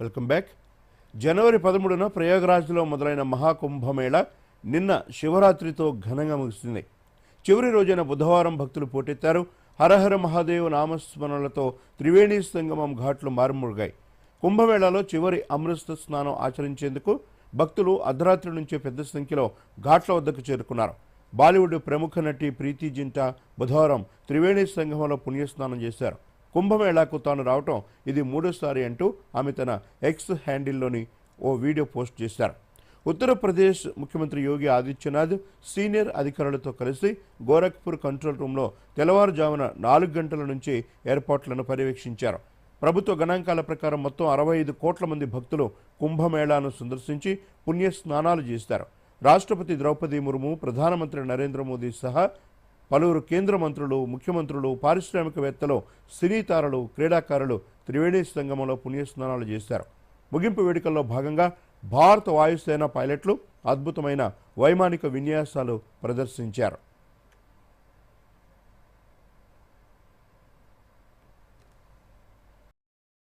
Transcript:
Welcome back. జనవరి పదమూడున ప్రయాగరాజ్లో మొదలైన మహాకుంభమేళ నిన్న శివరాత్రితో ఘనంగా ముగిసింది. చివరి రోజైన బుధవారం భక్తులు పోటెత్తారు. హరహర మహాదేవ్ నామస్మరణలతో త్రివేణి సంగమం ఘాట్లు మారుమూగాయి. కుంభమేళాలో చివరి అమృత స్నానం ఆచరించేందుకు భక్తులు అర్ధరాత్రి నుంచే పెద్ద సంఖ్యలో ఘాట్ల వద్దకు చేరుకున్నారు. బాలీవుడ్ ప్రముఖ నటి ప్రీతి జింటా బుధవారం త్రివేణి సంగమంలో పుణ్యస్నానం చేశారు. కుంభమేళాకు తాను రావటం ఇది మూడోసారి అంటూ ఆమె తన ఎక్స్ హ్యాండిల్లోని ఓ వీడియో పోస్ట్ చేశారు. ఉత్తరప్రదేశ్ ముఖ్యమంత్రి యోగి ఆదిత్యనాథ్ సీనియర్ అధికారులతో కలిసి గోరఖ్పూర్ కంట్రోల్ రూమ్లో తెల్లవారుజామున నాలుగు గంటల నుంచి ఏర్పాట్లను పర్యవేక్షించారు. ప్రభుత్వ గణాంకాల ప్రకారం మొత్తం అరవై ఐదు కోట్ల మంది భక్తులు కుంభమేళాను సందర్శించి పుణ్య స్నానాలు చేస్తారు. రాష్ట్రపతి ద్రౌపది ముర్ము ప్రధానమంత్రి నరేంద్ర మోదీ సహా పలువురు కేంద్ర మంత్రులు ముఖ్యమంత్రులు పారిశ్రామికవేత్తలు సినీ తారలు క్రీడాకారులు త్రివేణి సంగమంలో పుణ్యస్నానాలు చేశారు. ముగింపు వేడుకల్లో భాగంగా భారత వాయుసేన పైలట్లు అద్భుతమైన వైమానిక విన్యాసాలు ప్రదర్శించారు.